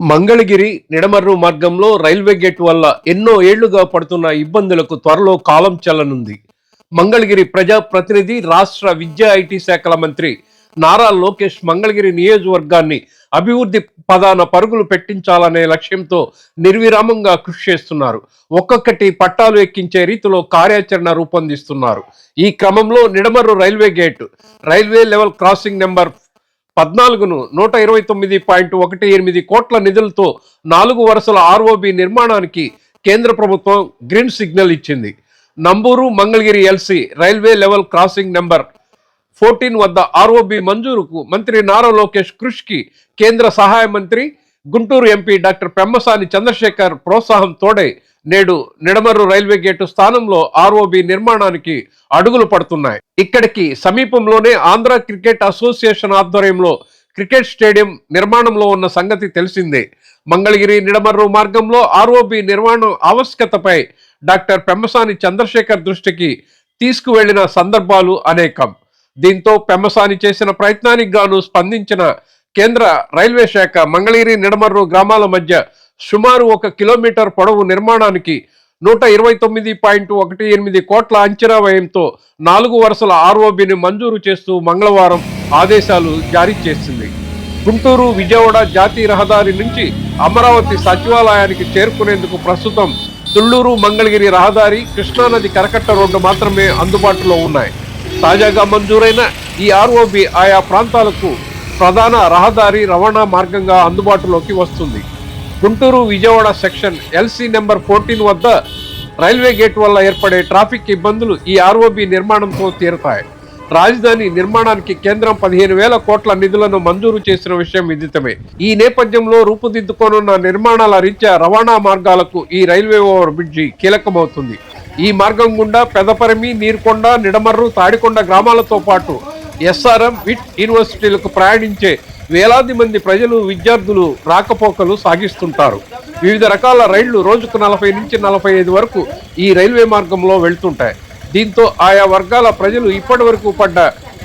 మంగళగిరి నిడమర్రు మార్గంలో railway gate వల్ల ఎన్నో ఏళ్ళుగా పడుతున్న ఇబ్బందులకు త్వరలో కాలం చెల్లనుంది. మంగళగిరి ప్రజా ప్రతినిధి రాష్ట్ర విద్యా ఐటీ శాఖల మంత్రి నారా లోకేష్ మంగళగిరి నియోజకవర్గాన్ని అభివృద్ధి పదాన పరుగులు పెట్టించాలనే లక్ష్యంతో నిర్విరామంగా కృషి చేస్తున్నారు. ఒక్కొక్కటి పట్టాలు ఎక్కించే రీతిలో కార్యాచరణ రూపొందిస్తున్నారు. ఈ క్రమంలో Nidamarru railway gate railway level crossing number పద్నాలుగును నూట ఇరవై తొమ్మిది పాయింట్ ఒకటి ఎనిమిది కోట్ల నిధులతో నాలుగు వరుసల ఆర్ఓబి నిర్మాణానికి కేంద్ర ప్రభుత్వం గ్రీన్ సిగ్నల్ ఇచ్చింది. Namburu Mangalagiri LC railway level crossing number fourteen వద్ద ఆర్ఓబి మంజూరుకు మంత్రి నారా లోకేష్ కృషికి కేంద్ర సహాయ మంత్రి గుంటూరు ఎంపీ డాక్టర్ పెమ్మసాని చంద్రశేఖర్ ప్రోత్సాహం తోడే నేడు నిడమర్రు రైల్వే గేటు స్థానంలో ఆర్ఓబి నిర్మాణానికి అడుగులు పడుతున్నాయి. ఇక్కడికి సమీపంలోనే ఆంధ్ర క్రికెట్ అసోసియేషన్ ఆధ్వర్యంలో క్రికెట్ స్టేడియం నిర్మాణంలో ఉన్న సంగతి తెలిసిందే. మంగళగిరి నిడమర్రు మార్గంలో ఆర్ఓబి నిర్మాణం ఆవశ్యకతపై డాక్టర్ పెమ్మసాని చంద్రశేఖర్ దృష్టికి తీసుకువెళ్ళిన సందర్భాలు అనేకం. దీంతో పెమ్మసాని చేసిన ప్రయత్నానికి గాను స్పందించిన కేంద్ర రైల్వే శాఖ మంగళగిరి నిడమర్రు గ్రామాల మధ్య సుమారు ఒక కిలోమీటర్ పొడవు నిర్మాణానికి నూట ఇరవై తొమ్మిది పాయింట్ ఒకటి ఎనిమిది కోట్ల అంచనా వ్యయంతో నాలుగు వరుసల ఆర్ఓబిని మంజూరు చేస్తూ మంగళవారం ఆదేశాలు జారీ చేసింది. గుంటూరు విజయవాడ జాతీయ రహదారి నుంచి అమరావతి సచివాలయానికి చేరుకునేందుకు ప్రస్తుతం తుళ్ళూరు మంగళగిరి రహదారి కృష్ణానది కరకట్ట రోడ్డు మాత్రమే అందుబాటులో ఉన్నాయి. తాజాగా మంజూరైన ఈ ఆర్ఓబి ఆయా ప్రాంతాలకు ప్రధాన రహదారి రవాణా మార్గంగా అందుబాటులోకి వస్తుంది. Guntur Vijayawada section LC number fourteen వద్ద రైల్వే గేట్ వల్ల ఏర్పడే ట్రాఫిక్ ఇబ్బందులు ఈ ఆర్ఓబి నిర్మాణంతో తీరుతాయి. రాజధాని నిర్మాణానికి కేంద్రం పదిహేను వేల కోట్ల నిధులను మంజూరు చేసిన విషయం విదితమే. ఈ నేపథ్యంలో రూపుదిద్దుకోనున్న నిర్మాణాల రీత్యా రవాణా మార్గాలకు ఈ రైల్వే ఓవర్ బ్రిడ్జి కీలకమవుతుంది. ఈ మార్గం గుండా పెదపరిమి నీరుకొండ నిడమర్రు తాడికొండ గ్రామాలతో పాటు ఎస్ఆర్ఎం విట్ యూనివర్సిటీలకు ప్రయాణించే వేలాది మంది ప్రజలు విద్యార్థులు రాకపోకలు సాగిస్తుంటారు. వివిధ రకాల రైళ్ళు రోజుకు నలభై నుంచి నలభై ఐదు వరకు ఈ రైల్వే మార్గంలో వెళ్తుంటాయి. దీంతో ఆయా వర్గాల ప్రజలు ఇప్పటి వరకు పడ్డ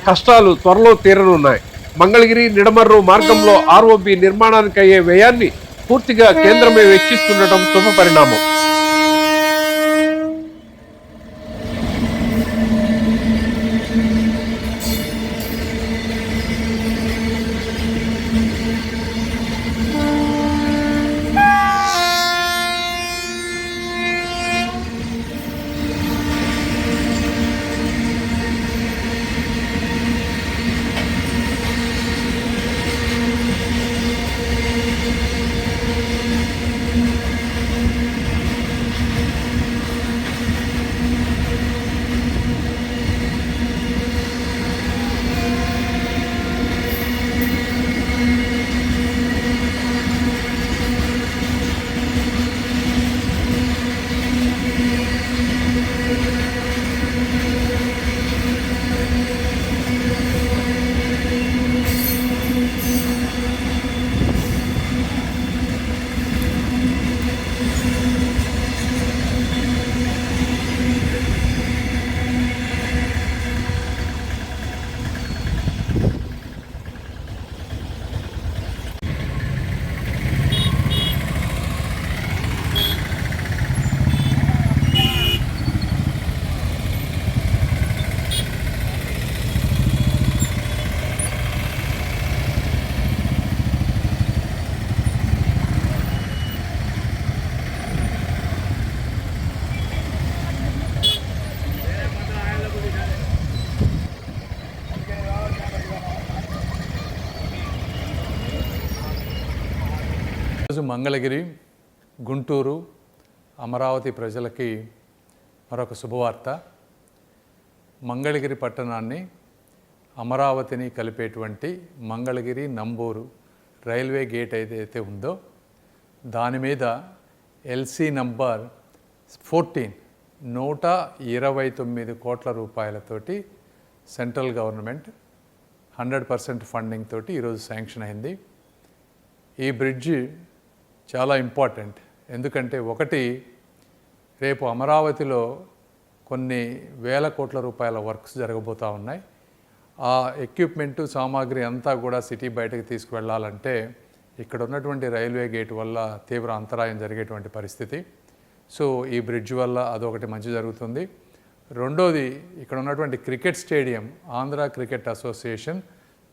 కష్టాలు త్వరలో తీరనున్నాయి. మంగళగిరి నిడమర్రు మార్గంలో ఆర్ఓబి నిర్మాణానికి అయ్యే వ్యయాన్ని పూర్తిగా కేంద్రమే వెచ్చిస్తుండటం శుభ పరిణామం మంగళగిరి గుంటూరు అమరావతి ప్రజలకి మరొక శుభవార్త. మంగళగిరి పట్టణాన్ని అమరావతిని కలిపేటువంటి మంగళగిరి నంబూరు రైల్వే గేట్ ఏదైతే ఉందో దాని మీద ఎల్సీ నంబర్ ఫోర్టీన్ నూట ఇరవై తొమ్మిది కోట్ల రూపాయలతోటి central government hundred percent funding తోటి ఈరోజు శాంక్షన్ అయింది. ఈ బ్రిడ్జి చాలా ఇంపార్టెంట్. ఎందుకంటే ఒకటి రేపు అమరావతిలో కొన్ని వేల కోట్ల రూపాయల వర్క్స్ జరగబోతూ ఉన్నాయి. ఆ ఎక్విప్మెంటు సామాగ్రి అంతా కూడా సిటీ బయటకు తీసుకువెళ్ళాలంటే ఇక్కడ ఉన్నటువంటి రైల్వే గేట్ వల్ల తీవ్ర అంతరాయం జరిగేటువంటి పరిస్థితి. సో ఈ బ్రిడ్జ్ వల్ల అదొకటి మంచి జరుగుతుంది. రెండోది ఇక్కడ ఉన్నటువంటి cricket stadium Andhra cricket association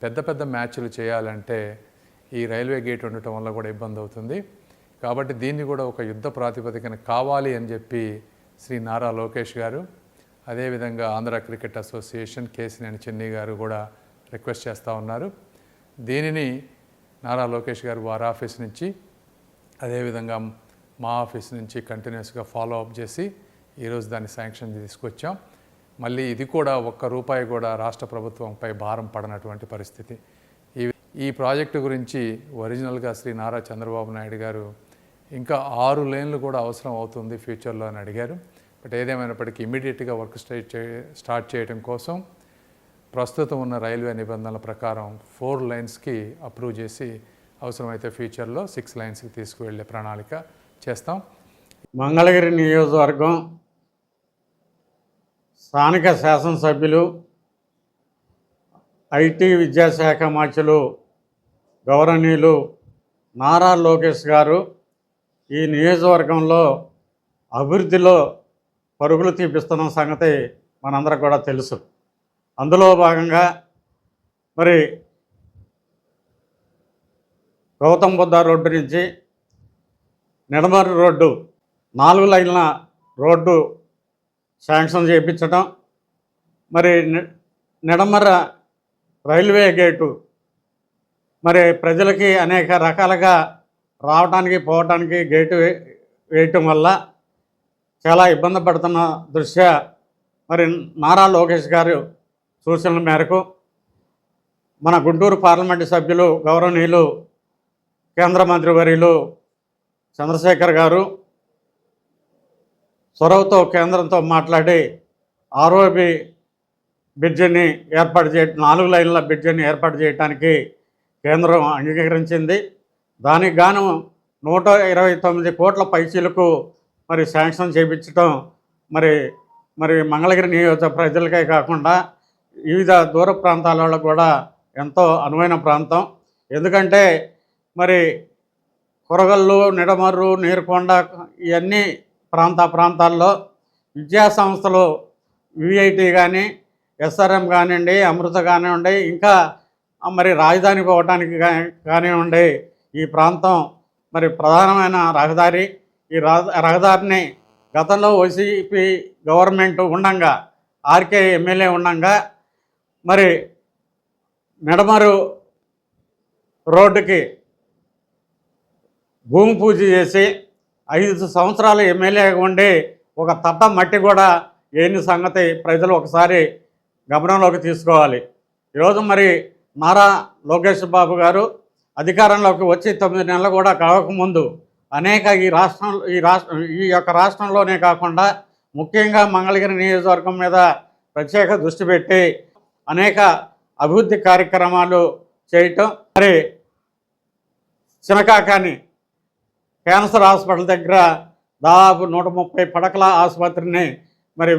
పెద్ద పెద్ద మ్యాచ్లు చేయాలంటే ఈ రైల్వే గేట్ ఉండటం వల్ల కూడా ఇబ్బంది అవుతుంది. కాబట్టి దీన్ని కూడా ఒక యుద్ధ ప్రాతిపదికన కావాలి అని చెప్పి శ్రీ నారా లోకేష్ గారు అదేవిధంగా ఆంధ్ర క్రికెట్ అసోసియేషన్ కేసినేని చెన్నై గారు కూడా రిక్వెస్ట్ చేస్తూ ఉన్నారు. దీనిని నారా లోకేష్ గారు వారి ఆఫీస్ నుంచి అదేవిధంగా మా ఆఫీస్ నుంచి కంటిన్యూస్గా ఫాలో అప్ చేసి ఈరోజు దాన్ని శాంక్షన్ తీసుకొచ్చాం. మళ్ళీ ఇది కూడా ఒక్క రూపాయి కూడా రాష్ట్ర ప్రభుత్వంపై భారం పడనటువంటి పరిస్థితి. ఈ ఈ ప్రాజెక్టు గురించి ఒరిజినల్గా శ్రీ నారా చంద్రబాబు నాయుడు గారు ఇంకా ఆరు లేన్లు కూడా అవసరం అవుతుంది ఫ్యూచర్లో అని అడిగారు. బట్ ఏదేమైనప్పటికీ ఇమీడియట్గా వర్క్ స్టార్ట్ చే స్టార్ట్ చేయడం కోసం ప్రస్తుతం ఉన్న రైల్వే నిబంధనల ప్రకారం ఫోర్ లైన్స్కి అప్రూవ్ చేసి అవసరమైతే ఫ్యూచర్లో సిక్స్ లైన్స్కి తీసుకువెళ్ళే ప్రణాళిక చేస్తాం. మంగళగిరి నియోజకవర్గం స్థానిక శాసనసభ్యులు ఐటీ విద్యాశాఖ మాచులు గౌరవనీయులు నారా లోకేష్ గారు ఈ నియోజకవర్గంలో అభివృద్ధిలో పరుగులు తీపిస్తున్న సంగతి మనందరికి కూడా తెలుసు. అందులో భాగంగా మరి గౌతమ్ బుద్ధ రోడ్డు నుంచి నిడమర్రి రోడ్డు నాలుగు లైన్ల రోడ్డు శాంక్షన్ చేయించడం మరి నిడమర నిడమర్ర రైల్వే గేటు మరి ప్రజలకి అనేక రకాలుగా రావడానికి పోవటానికి గేటు వేయటం వల్ల చాలా ఇబ్బంది పడుతున్న దృష్ట్యా మరి నారా లోకేష్ గారు సూచనల మేరకు మన గుంటూరు పార్లమెంటు సభ్యులు గౌరవనీయులు కేంద్ర మంత్రి వర్యులు చంద్రశేఖర్ గారు చొరవతో కేంద్రంతో మాట్లాడి ఆర్ఓబి బ్రిడ్జిని ఏర్పాటు చేయ నాలుగు లైన్ల బ్రిడ్జిని ఏర్పాటు చేయడానికి కేంద్రం అంగీకరించింది. దానికి గాను నూట ఇరవై తొమ్మిది కోట్ల పైచీలకు మరి శాంక్షన్ చేయించడం మరి మరి మంగళగిరి నియోజక ప్రజలకే కాకుండా వివిధ దూర ప్రాంతాల వాళ్ళకు కూడా ఎంతో అనువైన ప్రాంతం. ఎందుకంటే మరి కొరగల్లు నిడమర్రు నీరుకొండ ఇవన్నీ ప్రాంత ప్రాంతాల్లో విద్యా సంస్థలు విఐటి కానీ ఎస్ఆర్ఎం కానివ్వండి అమృత కానివ్వండి ఇంకా మరి రాజధాని పోవటానికి కానివ్వండి ఈ ప్రాంతం మరి ప్రధానమైన రహదారి. ఈ రహ- రహదారిని గతంలో వైసీపీ గవర్నమెంట్ ఉండంగా ఆర్కే ఎమ్మెల్యే ఉండంగా మరి నిడమరు రోడ్డుకి భూమి పూజ చేసి ఐదు సంవత్సరాలు ఎమ్మెల్యేగా ఉండి ఒక తట్ట మట్టి కూడా ఏని సంగతి ప్రజలు ఒకసారి గమనంలోకి తీసుకోవాలి. ఈరోజు మరి నారా లోకేష్ బాబు గారు అధికారంలోకి వచ్చి తొమ్మిది నెలలు కూడా కావకముందు అనేక ఈ రాష్ట్రం ఈ రాష్ట్ర ఈ యొక్క రాష్ట్రంలోనే కాకుండా ముఖ్యంగా మంగళగిరి నియోజకవర్గం మీద ప్రత్యేక దృష్టి పెట్టి అనేక అభివృద్ధి కార్యక్రమాలు చేయటం. మరి చినకాకాని క్యాన్సర్ హాస్పిటల్ దగ్గర దాదాపు నూట ముప్పై పడకల ఆసుపత్రిని మరి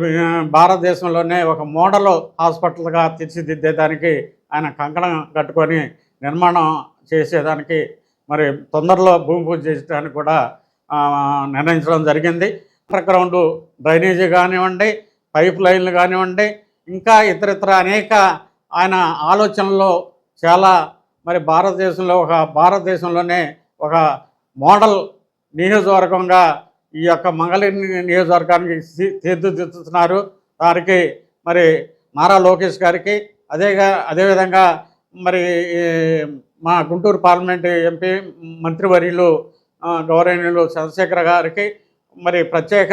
భారతదేశంలోనే ఒక మోడల్ హాస్పిటల్గా తీర్చిదిద్దేదానికి ఆయన కంకణం కట్టుకొని నిర్మాణం చేసేదానికి మరి తొందరలో భూమి పూజ చేయడానికి కూడా నిర్ణయించడం జరిగింది. అండర్గ్రౌండ్ డ్రైనేజీ కానివ్వండి పైప్ లైన్లు కానివ్వండి ఇంకా ఇతరితర అనేక ఆయన ఆలోచనలో చాలా మరి భారతదేశంలో ఒక భారతదేశంలోనే ఒక మోడల్ నియోజకవర్గంగా ఈ యొక్క మంగళగిరి నియోజకవర్గానికి తీర్చిదిద్దుతున్నారు. దానికి మరి నారా లోకేష్ గారికి అదేగా అదేవిధంగా మరి ఈ మా గుంటూరు పార్లమెంట్ ఎంపీ మంత్రివర్యులు ఆ, గౌరవనీయులు చంద్రశేఖర్ గారికి మరి ప్రత్యేక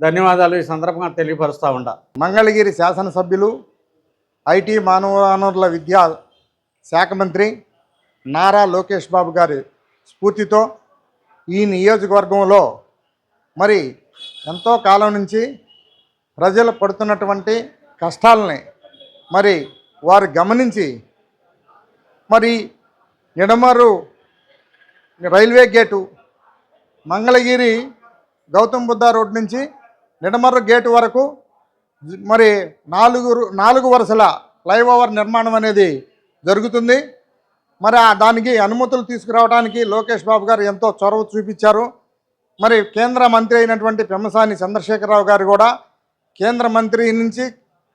ధన్యవాదాలు ఈ సందర్భంగా తెలియపరుస్తూ ఉండా మంగళగిరి శాసనసభ్యులు ఐటీ మానవ వనరుల విద్యా శాఖ మంత్రి నారా లోకేష్ బాబు గారి స్ఫూర్తితో ఈ నియోజకవర్గంలో మరి ఎంతో కాలం నుంచి ప్రజలు పడుతున్నటువంటి కష్టాలని మరి వారు గమనించి మరి Nidamarru railway gate Mangalagiri Gautam Buddha road నుంచి నిడమర్రు గేటు వరకు మరి నాలుగు నాలుగు వరుసల ఫ్లైఓవర్ నిర్మాణం అనేది జరుగుతుంది. మరి ఆ దానికి అనుమతులు తీసుకురావడానికి లోకేష్ బాబు గారు ఎంతో చొరవ చూపించారు. మరి కేంద్ర మంత్రి అయినటువంటి పెమ్మసాని చంద్రశేఖరరావు గారు కూడా కేంద్ర మంత్రి నుంచి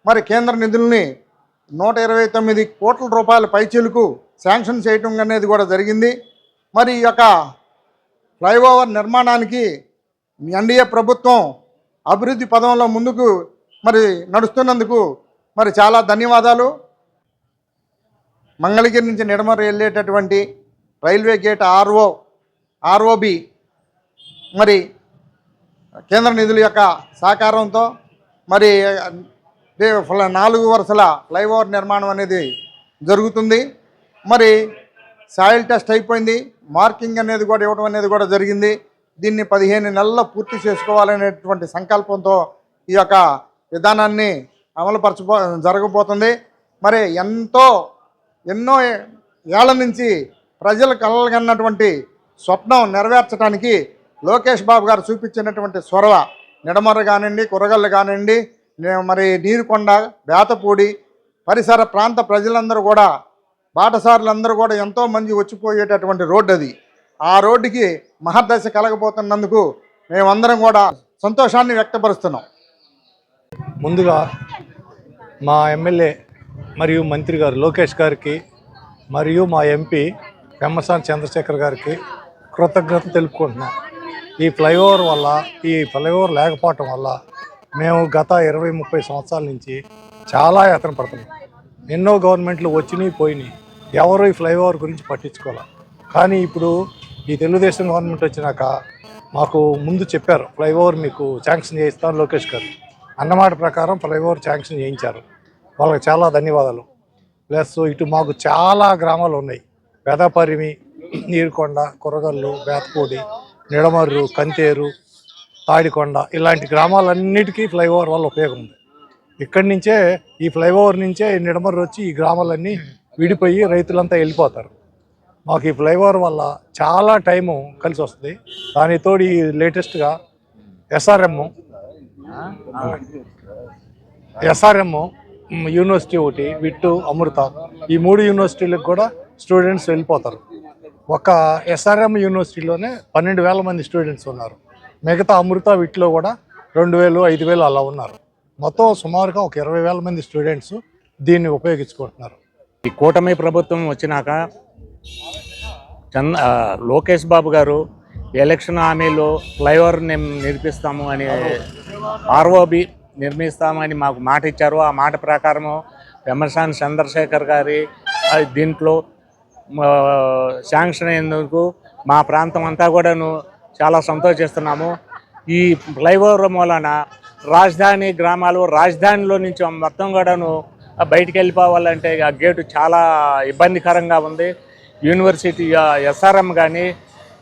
మరి కేంద్ర నిధుల్ని నూట ఇరవై తొమ్మిది కోట్ల రూపాయల పైచీలకు శాంక్షన్ చేయటం అనేది కూడా జరిగింది. మరి ఈ యొక్క ఫ్లైఓవర్ నిర్మాణానికి ఎన్డీఏ ప్రభుత్వం అభివృద్ధి పదంలో ముందుకు మరి నడుస్తున్నందుకు మరి చాలా ధన్యవాదాలు. మంగళగిరి నుంచి నిడమర వెళ్ళేటటువంటి రైల్వే గేట్ ఆర్ఓ ఆర్ఓబి మరి కేంద్ర నిధుల యొక్క సహకారంతో మరి నాలుగు వరుసల ఫ్లైఓవర్ నిర్మాణం అనేది జరుగుతుంది. మరి సాయిల్ టెస్ట్ అయిపోయింది. మార్కింగ్ అనేది కూడా ఇవ్వడం అనేది కూడా జరిగింది. దీన్ని పదిహేను నెలల్లో పూర్తి చేసుకోవాలనేటువంటి సంకల్పంతో ఈ యొక్క విధానాన్ని అమలుపరచబో జరగబోతుంది. మరి ఎంతో ఎన్నో ఏళ్ళ నుంచి ప్రజలు కలగన్నటువంటి స్వప్నం నెరవేర్చడానికి లోకేష్ బాబు గారు చూపించినటువంటి సొరవ నిడమర కానివ్వండి కురగళ్ళు కానివ్వండి మరి నీరుకొండ బేతపూడి పరిసర ప్రాంత ప్రజలందరూ కూడా బాటసారులందరూ కూడా ఎంతో మంది వచ్చిపోయేటటువంటి రోడ్డు అది. ఆ రోడ్డుకి మహర్దశ కలగబోతున్నందుకు మేమందరం కూడా సంతోషాన్ని వ్యక్తపరుస్తున్నాం. ముందుగా మా ఎమ్మెల్యే మరియు మంత్రి గారు లోకేష్ గారికి మరియు మా ఎంపీ పెమ్మసాని చంద్రశేఖర్ గారికి కృతజ్ఞత తెలుపుకుంటున్నాం. ఈ ఫ్లైఓవర్ వల్ల ఈ ఫ్లైఓవర్ లేకపోవటం వల్ల మేము గత ఇరవై ముప్పై సంవత్సరాల నుంచి చాలా యాతన పడుతున్నాం. ఎన్నో గవర్నమెంట్లు వచ్చినాయి పోయినాయి ఎవరు ఈ ఫ్లైఓవర్ గురించి పట్టించుకోవాలి? కానీ ఇప్పుడు ఈ తెలుగుదేశం గవర్నమెంట్ వచ్చినాక మాకు ముందు చెప్పారు ఫ్లైఓవర్ మీకు శాంక్షన్ చేయిస్తాను లోకేష్ గారు. అన్నమాట ప్రకారం ఫ్లైఓవర్ శాంక్షన్ చేయించారు. వాళ్ళకి చాలా ధన్యవాదాలు. ప్లస్ ఇటు మాకు చాలా గ్రామాలు ఉన్నాయి. పెదపరిమి నీరుకొండ కురగల్లు బేతపూడి నిడమర్రు కంతేరు తాడికొండ ఇలాంటి గ్రామాలన్నిటికీ ఫ్లైఓవర్ వల్ల ఉపయోగం ఉంది. ఇక్కడి నుంచే ఈ ఫ్లైఓవర్ నుంచే నిడమర్రు వచ్చి ఈ గ్రామాలన్నీ విడిపోయి రైతులంతా వెళ్ళిపోతారు. మాకు ఈ ఫ్లైఓవర్ వల్ల చాలా టైము కలిసి వస్తుంది. దానితో ఈ లేటెస్ట్గా ఎస్ఆర్ఎం ఎస్ఆర్ఎం యూనివర్సిటీ ఒకటి విట్టు అమృత ఈ మూడు యూనివర్సిటీలకు కూడా స్టూడెంట్స్ వెళ్ళిపోతారు. ఒక ఎస్ఆర్ఎం యూనివర్సిటీలోనే పన్నెండు వేల మంది స్టూడెంట్స్ ఉన్నారు. మిగతా అమృత విట్లో కూడా రెండు వేలు ఐదు వేలు అలా ఉన్నారు. మొత్తం సుమారుగా ఒక ఇరవై వేల మంది స్టూడెంట్స్ దీన్ని ఉపయోగించుకుంటున్నారు. ఈ కూటమి ప్రభుత్వం వచ్చినాక చంద లోకేష్ బాబు గారు ఎలక్షన్ హామీలో ఫ్లైఓవర్ నిర్మిస్తాము అని ఆర్ఓబి నిర్మిస్తామని మాకు మాట ఇచ్చారు. ఆ మాట ప్రకారము వెమర్శాన్ చంద్రశేఖర్ గారి దీంట్లో శాంక్షన్ అయినందుకు మా ప్రాంతం అంతా కూడాను చాలా సంతోషిస్తున్నాము. ఈ ఫ్లైఓవర్ మూలన రాజధాని గ్రామాలు రాజధానిలో నుంచి మొత్తం కూడాను బయటికి వెళ్ళిపోవాలంటే ఆ గేటు చాలా ఇబ్బందికరంగా ఉంది. యూనివర్సిటీ ఎస్ఆర్ఎం కానీ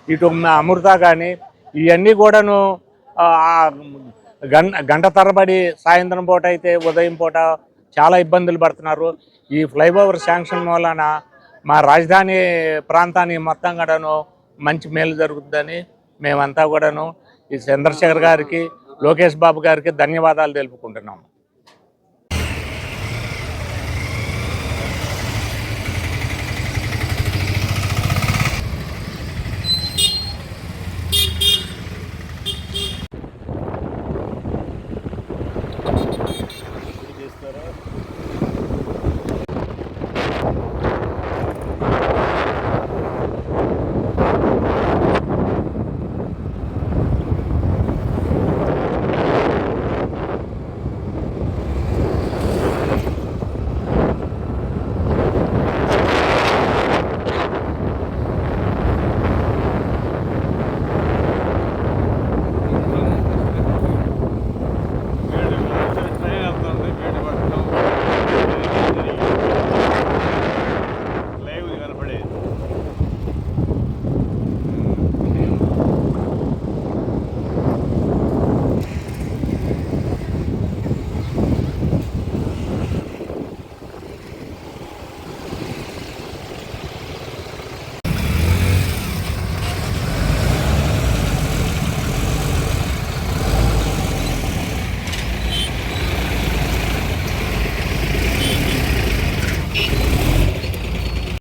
ఇటు అమృత కానీ ఇవన్నీ కూడాను ఆ, గంట గంట తరబడి సాయంత్రం పూట అయితే ఉదయం పూట చాలా ఇబ్బందులు పడుతున్నారు. ఈ ఫ్లైఓవర్ శాంక్షన్ మూలన మా రాజధాని ప్రాంతానికి మొత్తం కూడాను మంచి మేలు జరుగుతుందని మేమంతా కూడాను ఈ చంద్రశేఖర్ గారికి లోకేష్ బాబు గారికి ధన్యవాదాలు తెలుపుకుంటున్నాము.